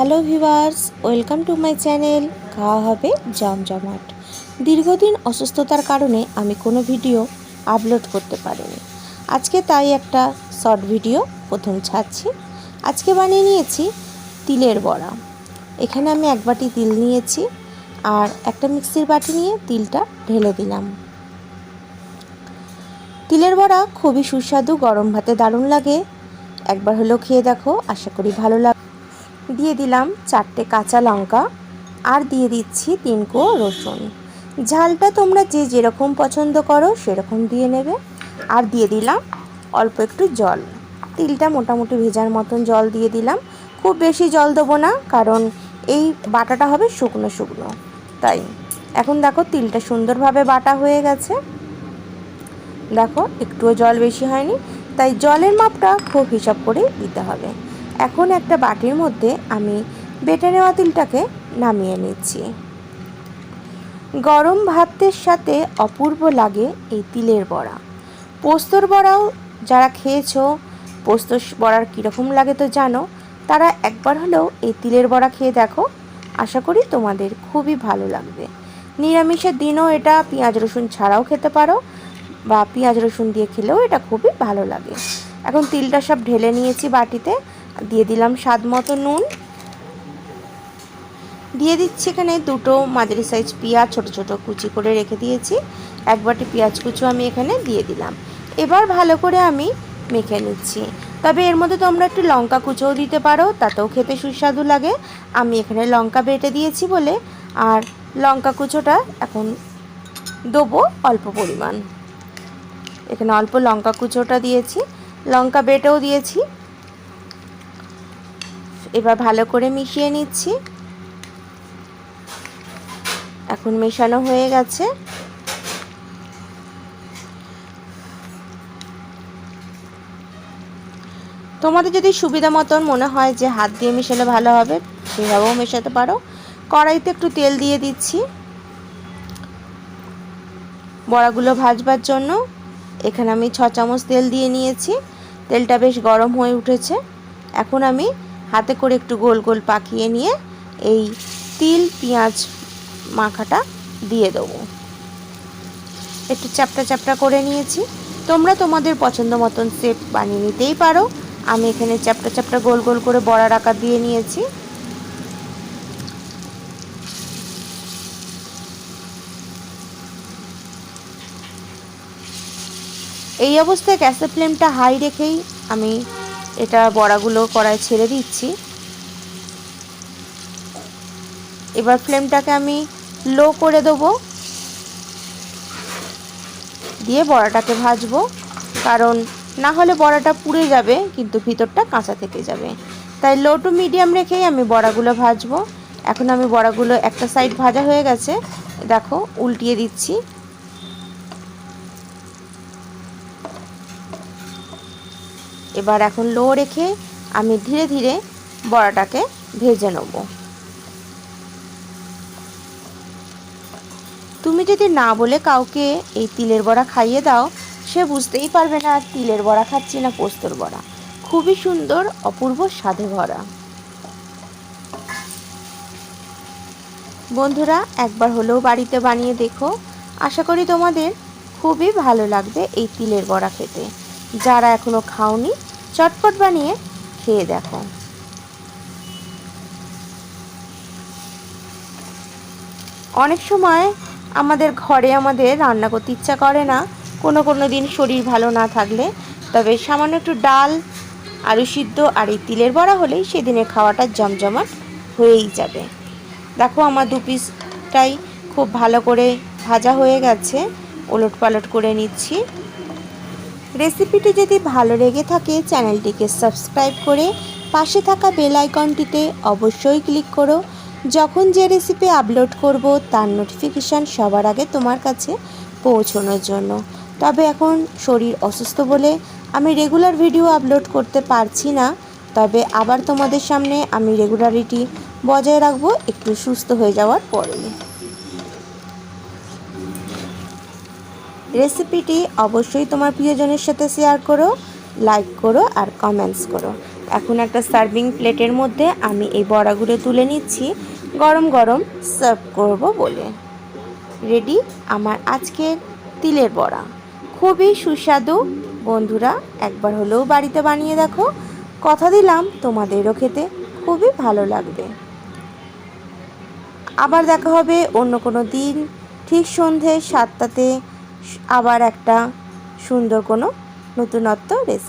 Hello viewers welcome to my channel. খাওয়া হবে জমজমাট। দীর্ঘদিন অসুস্থতার কারণে আমি কোনো ভিডিও আপলোড করতে পারিনি। আজকে তাই একটা শর্ট ভিডিও প্রথম ছাড়ছি। আজকে বানিয়ে নিয়েছি তিলের বড়া। এখানে আমি এক বাটি তিল নিয়েছি আর একটা মিক্সির বাটি নিয়ে তিলটা ঢেলে দিলাম। তিলের বড়া খুবই সুস্বাদু, গরম ভাতে দারুণ লাগে। একবার হলেও খেয়ে দেখো, আশা করি ভালো লাগ দিয়ে দিলাম চারটে কাঁচা লঙ্কা আর দিয়ে দিচ্ছি তিন কো রসুন। ঝালটা তোমরা যে যেরকম পছন্দ করো সেরকম দিয়ে নেবে। আর দিয়ে দিলাম অল্প একটু জল। তিলটা মোটামুটি ভেজার মতন জল দিয়ে দিলাম। খুব বেশি জল দেবো না, কারণ এই বাটাটা হবে শুকনো শুকনো। তাই, এখন দেখো তিলটা সুন্দরভাবে বাটা হয়ে গেছে। দেখো একটুও জল বেশি হয়নি, তাই জলের মাপটা খুব হিসাব করে দিতে হবে। এখন একটা বাটির মধ্যে আমি বেটে নেওয়া তিলটাকে নামিয়ে নিচ্ছি। গরম ভাতের সাথে অপূর্ব লাগে এই তিলের বড়া। পোস্তর বড়াও যারা খেয়েছো, পোস্ত বড়ার কীরকম লাগে তো জানো, তারা একবার হলেও এই তিলের বড়া খেয়ে দেখো। আশা করি তোমাদের খুবই ভালো লাগবে। নিরামিষের দিনও এটা, পেঁয়াজ, রসুন ছাড়াও খেতে পারো বা পেঁয়াজ, রসুন দিয়ে খেলেও এটা খুবই ভালো লাগে। এখন তিলটা সব ঢেলে নিয়েছি বাটিতে। দিয়ে দিলাম স্বাদ মতো নুন। দিয়ে দিচ্ছি এখানে দুটো মাঝারি সাইজ পেঁয়াজ, ছোট ছোট কুচি করে রেখে দিয়েছি। এক বাটি পেঁয়াজ কুচু আমি এখানে দিয়ে দিলাম। এবার ভালো করে আমি মেখে নিচ্ছি। তবে এর মধ্যে তোমরা একটু লঙ্কা কুচোও দিতে পারো, তাতেও খেতে সুস্বাদু লাগে। আমি এখানে লঙ্কা বেটে দিয়েছি বলে, আর লঙ্কা কুচোটা এখন দেবো অল্প পরিমাণ। এখানে অল্প লঙ্কা কুচোটা দিয়েছি। লঙ্কা বেটেও দিয়েছি। এবার ভালো করে মিশিয়ে নিচ্ছি। এখন মেশানো হয়ে গেছে। তোমাদের যদি সুবিধা মতন মনে হয় যে হাত দিয়ে মেশালে ভালো হবে, সেভাবেও মেশাতে পারো। কড়াইতে একটু তেল দিয়ে দিচ্ছি। বড়াগুলো ভাজবার জন্য এখানে আমি ছ চামচ তেল দিয়ে নিয়েছি। তেলটা বেশ গরম হয়ে উঠেছে। এখন আমি হাতে করে একটু গোল গোল পাকিয়ে নিয়ে এই তিল পেঁয়াজ মাখাটা দিয়ে দেবো। একটু চ্যাপটা চ্যাপটা করে নিয়েছি। তোমরা তোমাদের পছন্দ মতন সেপ বানিয়ে নিতেই পারো। আমি এখানে চ্যাপটা চ্যাপটা গোল গোল করে বড়ার আকার দিয়ে নিয়েছি। এই অবস্থায় গ্যাসের ফ্লেমটা হাই রেখেই আমি এটা বড়াগুলো কড়ায় ছেড়ে দিচ্ছি। এবার ফ্লেমটাকে আমি লো করে দেবো। দিয়ে বড়াটাকে ভাজবো। কারণ না হলে বড়াটা পুড়ে যাবে, কিন্তু ভিতরটা কাঁচা থেকে যাবে। তাই লো টু মিডিয়াম রেখেই আমি বড়াগুলো ভাজবো। এখন আমি বড়াগুলো একটা সাইড ভাজা হয়ে গেছে। দেখো, উল্টিয়ে দিচ্ছি। এবার এখন লো রেখে আমি ধীরে ধীরে বড়াটাকে ভেজে নেব। তুমি যদি না বলে কাউকে এই তিলের বড়া খাইয়ে দাও, সে বুঝতেই পারবে না তিলের বড়া খাচ্ছি না পোস্তর বড়া। খুবই সুন্দর, অপূর্ব স্বাদে ভরা। বন্ধুরা, একবার হলেও বাড়িতে বানিয়ে দেখো। আশা করি তোমাদের খুবই ভালো লাগবে এই তিলের বড়া খেতে। যারা এখনও খাওনি চটপট বানিয়ে খেয়ে দেখো। অনেক সময় আমাদের ঘরে আমাদের রান্না করতে ইচ্ছা করে না, কোনো কোনো দিন শরীর ভালো না থাকলে, তবে সামান্য একটু ডাল, আলু সিদ্ধ আর এই তিলের বড়া হলেই সেদিনের খাওয়াটা জমজমাট হয়েই যাবে। দেখো আমার দু পিসটাই খুব ভালো করে ভাজা হয়ে গেছে, ওলট পালট করে নিচ্ছি। রেসিপিটি যদি ভালো লেগে থাকে, চ্যানেলটিকে সাবস্ক্রাইব করে পাশে থাকা বেল আইকনটিতে অবশ্যই ক্লিক করো। যখন যে রেসিপি আপলোড করব, তার নোটিফিকেশান সবার আগে তোমার কাছে পৌঁছানোর জন্য। তবে এখন শরীর অসুস্থ বলে আমি রেগুলার ভিডিও আপলোড করতে পারছি না। তবে আবার তোমাদের সামনে আমি রেগুলারিটি বজায় রাখব, একটু সুস্থ হয়ে যাওয়ার পরেই রেসিপিটি অবশ্যই তোমার প্রিয়জনের সাথে শেয়ার করো লাইক করো আর কমেন্টস করো। এখন একটা সার্ভিং প্লেটের মধ্যে আমি এই বড়াগুলো তুলে নিচ্ছি। গরম গরম সার্ভ করব বলে। রেডি আমার আজকের তিলের বড়া। খুবই সুস্বাদু। বন্ধুরা, একবার হলেও বাড়িতে বানিয়ে দেখো। কথা দিলাম, তোমাদেরও খেতে খুবই ভালো লাগবে। আবার দেখা হবে অন্য কোনো দিন। ঠিক সন্ধে সাতটাতে আবার একটা সুন্দর কোনো নতুনত্ব রেসিপি।